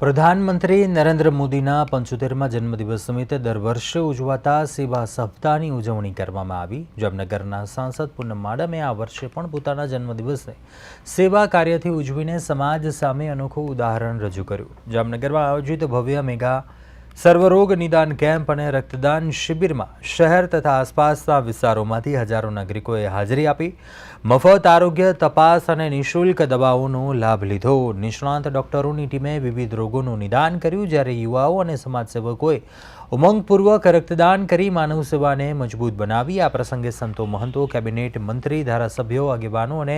પ્રધાનમંત્રી નરેન્દ્ર મોદીના પંચોતેરમાં જન્મદિવસ નિમિત્તે દર વર્ષે ઉજવાતા સેવા સપ્તાહની ઉજવણી કરવામાં આવી. જામનગરના સાંસદ પૂનમ માડમે આ વર્ષે પણ પોતાના જન્મદિવસને સેવા કાર્યથી ઉજવીને સમાજ સામે અનોખું ઉદાહરણ રજૂ કર્યું. જામનગરમાં આયોજિત ભવ્ય મેગા સર્વરોગ નિદાન કેમ્પ અને રક્તદાન શિબિરમાં શહેર તથા આસપાસના વિસ્તારોમાંથી હજારો નાગરિકોએ હાજરી આપી, મફત આરોગ્ય તપાસ અને નિઃશુલ્ક દવાઓનો લાભ લીધો. નિષ્ણાંત ડોક્ટરોની ટીમે વિવિધ રોગોનું નિદાન કર્યું, જ્યારે યુવાઓ અને સમાજસેવકોએ ઉમંગપૂર્વક રક્તદાન કરી માનવ સેવાને મજબૂત બનાવી. આ પ્રસંગે સંતો મહંતો, કેબિનેટ મંત્રી, ધારાસભ્યો, આગેવાનો અને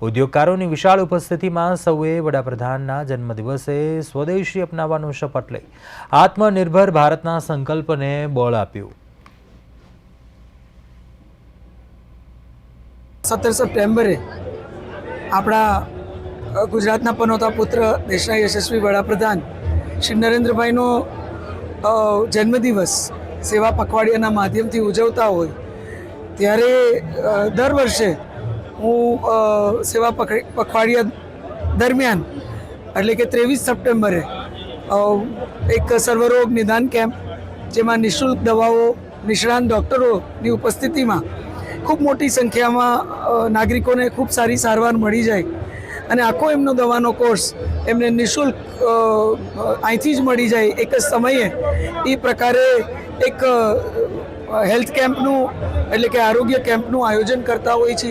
ઉદ્યોગકારોની વિશાળ ઉપસ્થિતિમાં સૌએ વડાપ્રધાનના જન્મદિવસે સ્વદેશી અપનાવવાનો શપથ લઈ આત્મનિર્ભર ભારતના સંકલ્પને બળ આપ્યું. સત્તર સપ્ટેમ્બરે આપણા ગુજરાતના પનોતા પુત્ર દેશના યશસ્વી વડાપ્રધાન શ્રી નરેન્દ્રભાઈનો જન્મદિવસ સેવા પખવાડિયાના માધ્યમથી ઉજવતા હોય, ત્યારે દર વર્ષે હું સેવા પખવાડિયા દરમિયાન, એટલે કે ત્રેવીસ સપ્ટેમ્બરે એક સર્વરોગ નિદાન કેમ્પ, જેમાં નિઃશુલ્ક દવાઓ, નિષ્ણાંત ડૉક્ટરોની ઉપસ્થિતિમાં ખૂબ મોટી સંખ્યામાં નાગરિકોને ખૂબ સારી સારવાર મળી જાય અને આખો એમનો દવાનો કોર્સ એમને નિઃશુલ્ક અહીંથી જ મળી જાય એક જ સમયે. એ પ્રકારે એક હેલ્થ કેમ્પનું એટલે કે આરોગ્ય કેમ્પનું આયોજન કરતા હોય છે.